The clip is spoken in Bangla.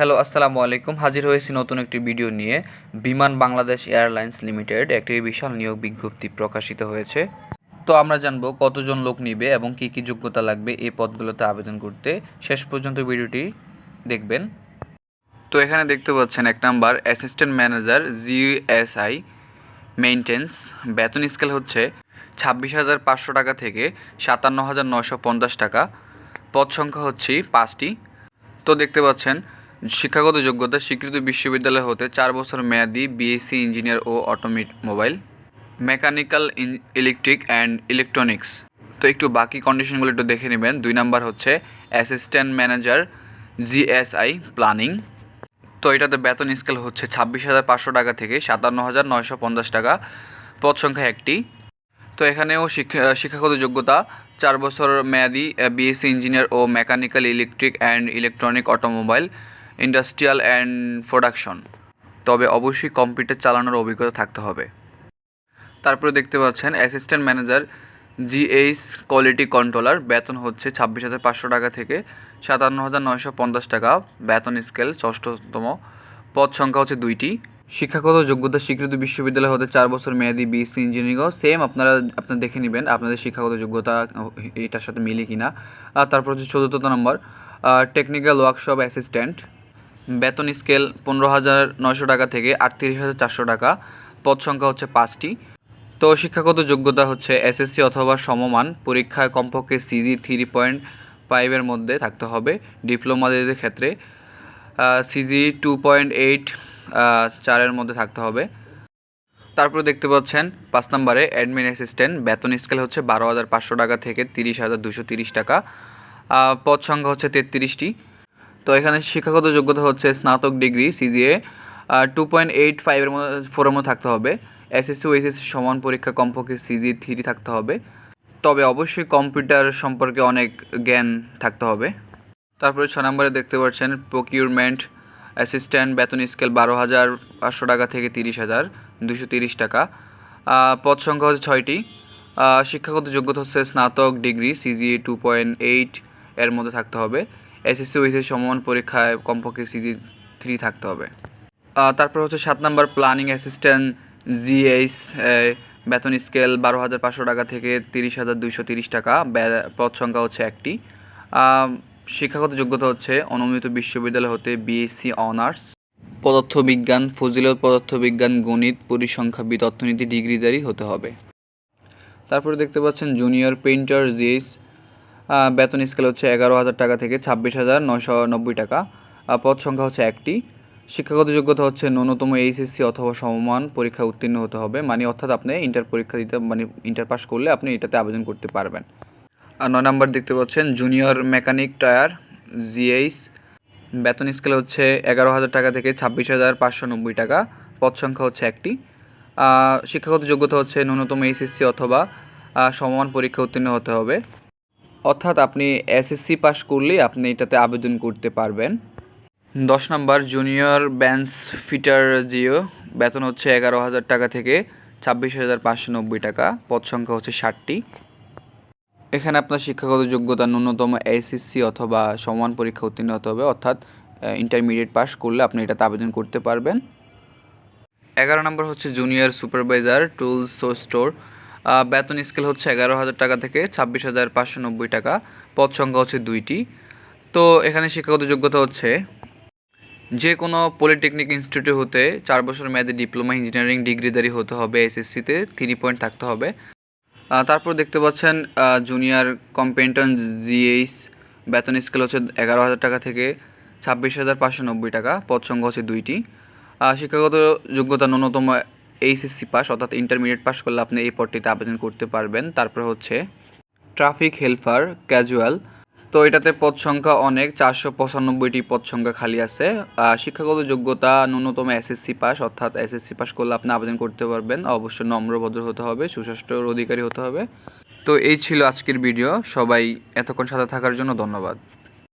হ্যালো, আসসালামু আলাইকুম। হাজির হয়েছি নতুন একটি ভিডিও নিয়ে। বিমান বাংলাদেশ এয়ারলাইন্স লিমিটেড একটি বিশাল নিয়োগ বিজ্ঞপ্তি প্রকাশিত হয়েছে। তো আমরা জানব কতজন লোক নিবে এবং কী কী যোগ্যতা লাগবে এই পদগুলোতে আবেদন করতে। শেষ পর্যন্ত ভিডিওটি দেখবেন। তো এখানে দেখতে পাচ্ছেন এক number, assistant manager GSI maintenance. বেতন স্কেল হচ্ছে ছাব্বিশ হাজার পাঁচশো টাকা থেকে সাতান্ন হাজার নশো পঞ্চাশ টাকা। পদ সংখ্যা হচ্ছে পাঁচটি। তো দেখতে পাচ্ছেন শিক্ষাগত যোগ্যতা স্বীকৃত বিশ্ববিদ্যালয় হতে চার বছর মেয়াদি BSc engineer O automobile mechanical electric and electronics. তো একটু বাকি কন্ডিশনগুলো একটু দেখে নেবেন। দুই নাম্বার হচ্ছে অ্যাসিস্ট্যান্ট ম্যানেজার জিএসআই প্ল্যানিং। তো এটাতে বেতন স্কেল হচ্ছে ছাব্বিশ হাজার পাঁচশো টাকা থেকে সাতান্ন হাজার নয়শো পঞ্চাশ টাকা। পদ সংখ্যা একটি। তো এখানেও শিক্ষা, শিক্ষাগত যোগ্যতা চার বছর মেয়াদি BSc engineer O mechanical, electric and electronic automobile. Industrial and production. তবে অবশ্যই কম্পিউটার চালানোর অভিজ্ঞতা থাকতে হবে। তারপরে দেখতে পাচ্ছেন, assistant manager, GH quality controller, বেতন হচ্ছে ছাব্বিশ হাজার পাঁচশো টাকা থেকে সাতান্ন হাজার নয়শো পঞ্চাশ টাকা, বেতন স্কেল ষষ্ঠতম, পদ সংখ্যা হচ্ছে দুইটি। শিক্ষাগত যোগ্যতা স্বীকৃত বিশ্ববিদ্যালয় হতে চার বছর মেয়াদি বিএসসি ইঞ্জিনিয়ারিংও সেম আপনারা আপনারা দেখে নেবেন আপনাদের শিক্ষাগত যোগ্যতা, এটার সাথে মিলে কিনা। আর তারপর হচ্ছে চতুর্থ নম্বর টেকনিক্যাল ওয়ার্কশপ অ্যাসিস্ট্যান্ট বেতন স্কেল পনেরো হাজার নয়শো টাকা থেকে আটত্রিশ হাজার চারশো টাকা। পদ সংখ্যা হচ্ছে পাঁচটি। তো শিক্ষাগত যোগ্যতা হচ্ছে এসএসসি অথবা সমমান। পরীক্ষায় কমপক্ষে সিজি থ্রি পয়েন্ট ফাইভের মধ্যে থাকতে হবে। ডিপ্লোমাদের ক্ষেত্রে সিজি টু পয়েন্ট এইট চারের মধ্যে থাকতে হবে। তারপরে দেখতে পাচ্ছেন পাঁচ নম্বরে অ্যাডমিন অ্যাসিস্ট্যান্ট। বেতন স্কেল হচ্ছে বারো হাজার পাঁচশো টাকা থেকে তিরিশ হাজার দুশো তিরিশ টাকা। পদ সংখ্যা হচ্ছে তেত্রিশটি। তো এখানে শিক্ষাগত যোগ্যতা হচ্ছে স্নাতক degree CGA two point eight ফাইভের মধ্যে ফোরের মধ্যে থাকতে হবে। এসএসসি ও সমান পরীক্ষা কমপক্ষে সিজি থ্রি থাকতে হবে। তবে অবশ্যই কম্পিউটার সম্পর্কে অনেক জ্ঞান থাকতে হবে। তারপরে ছ নম্বরে দেখতে পাচ্ছেন প্রকিউরমেন্ট অ্যাসিস্ট্যান্ট বেতন স্কেল বারো হাজার পাঁচশো টাকা থেকে তিরিশ হাজার দুশো তিরিশ টাকা। পদ সংখ্যা হচ্ছে ছয়টি। শিক্ষাগত যোগ্যতা হচ্ছে স্নাতক degree CGA two point eight এর মধ্যে থাকতে হবে। এসএসসি ওইসি সমান পরীক্ষায় কমপক্ষে সিজি থ্রি থাকতে হবে। তারপর হচ্ছে সাত নাম্বার প্ল্যানিং অ্যাসিস্ট্যান্ট জিএইচ বেতন স্কেল বারো হাজার পাঁচশো টাকা থেকে তিরিশ হাজার দুইশো তিরিশ টাকা পদ সংখ্যা হচ্ছে একটি। শিক্ষাগত যোগ্যতা হচ্ছে অনুমোদিত বিশ্ববিদ্যালয় হতে বিএসসি অনার্স পদার্থবিজ্ঞান, ফজিলত পদার্থবিজ্ঞান, গণিত পরিসংখ্যাবিদ অর্থনীতি ডিগ্রিধারী হতে হবে। তারপরে দেখতে পাচ্ছেন জুনিয়র পেইন্টার জিএস বেতন স্কেল হচ্ছে এগারো হাজার টাকা থেকে ছাব্বিশ হাজার নয়শো নব্বই টাকা। পদ সংখ্যা হচ্ছে একটি। শিক্ষাগত যোগ্যতা হচ্ছে ন্যূনতম এইচএসসি অথবা সমমান পরীক্ষা উত্তীর্ণ হতে হবে। মানে অর্থাৎ আপনি ইন্টার পরীক্ষা দিতে মানে ইন্টার পাস করলে আপনি এটাতে আবেদন করতে পারবেন। আর নয় নাম্বার দেখতে পাচ্ছেন জুনিয়র মেকানিক টায়ার জিএইচ বেতন স্কেল হচ্ছে এগারো হাজার টাকা থেকে ছাব্বিশ হাজার পাঁচশো নব্বই টাকা। পদ সংখ্যা হচ্ছে একটি। শিক্ষাগত যোগ্যতা হচ্ছে ন্যূনতম এইচএসসি অথবা সমমান পরীক্ষা উত্তীর্ণ হতে হবে। অর্থাৎ আপনি এসএসসি পাস করলেই আপনি এটাতে আবেদন করতে পারবেন। দশ নম্বর জুনিয়র ব্যান্স ফিটার জিও, বেতন হচ্ছে এগারো হাজার টাকা থেকে ছাব্বিশ হাজার পাঁচশো নব্বই টাকা, পদ সংখ্যা হচ্ছে ষাটটি। এখানে আপনার শিক্ষাগত যোগ্যতা ন্যূনতম এসএসসি অথবা সমান পরীক্ষা উত্তীর্ণ হতে হবে, অর্থাৎ ইন্টারমিডিয়েট পাস করলে আপনি এটাতে আবেদন করতে পারবেন। এগারো নম্বর হচ্ছে জুনিয়র সুপারভাইজার টুলস স্টোর বেতন স্কেল হচ্ছে এগারো হাজার টাকা থেকে ছাব্বিশ হাজার পাঁচশো নব্বই টাকা, পদ সংখ্যা হচ্ছে দুইটি। তো এখানে শিক্ষাগত যোগ্যতা হচ্ছে যে কোনো পলিটেকনিক ইনস্টিটিউট হতে চার বছর মেয়াদী ডিপ্লোমা ইঞ্জিনিয়ারিং ডিগ্রিধারী হতে হবে এসএসসিতে থ্রি পয়েন্ট থাকতে হবে। তারপর দেখতে পাচ্ছেন জুনিয়র কম্পেন্টন জিএইচ বেতন স্কেল হচ্ছে এগারো হাজার টাকা থেকে ছাব্বিশ হাজার পাঁচশো নব্বই টাকা, পদ সংখ্যা হচ্ছে দুইটি। শিক্ষাগত যোগ্যতা ন্যূনতম এইচএসসি পাস, অর্থাৎ ইন্টারমিডিয়েট পাস করলে আপনি এই পদটিতে আবেদন করতে পারবেন। তারপর হচ্ছে ট্রাফিক হেল্পার ক্যাজুয়াল তো এটাতে পদ সংখ্যা অনেক, চারশো পঁচানব্বইটি পদ সংখ্যা খালি আছে। শিক্ষাগত যোগ্যতা ন্যূনতম এসএসসি পাস অর্থাৎ এসএসসি পাস করলে আপনি আবেদন করতে পারবেন। অবশ্যই নম্রভদ্র হতে হবে, সুস্বাস্থ্যর অধিকারী হতে হবে। তো এই ছিল আজকের ভিডিও সবাই এতক্ষণ সাথে থাকার জন্য ধন্যবাদ।